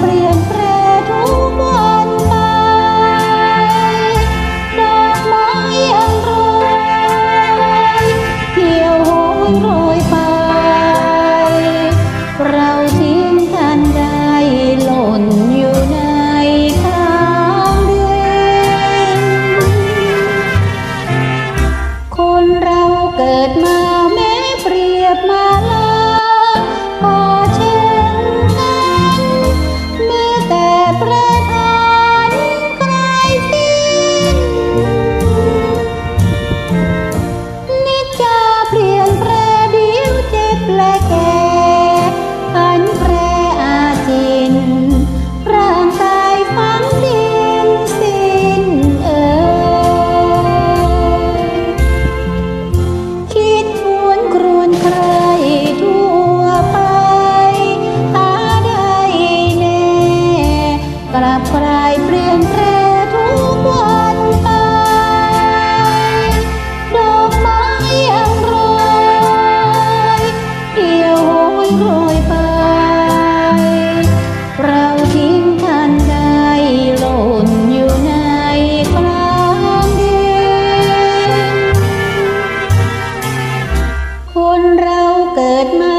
เปลี่ยนแปรทุกวันิดมา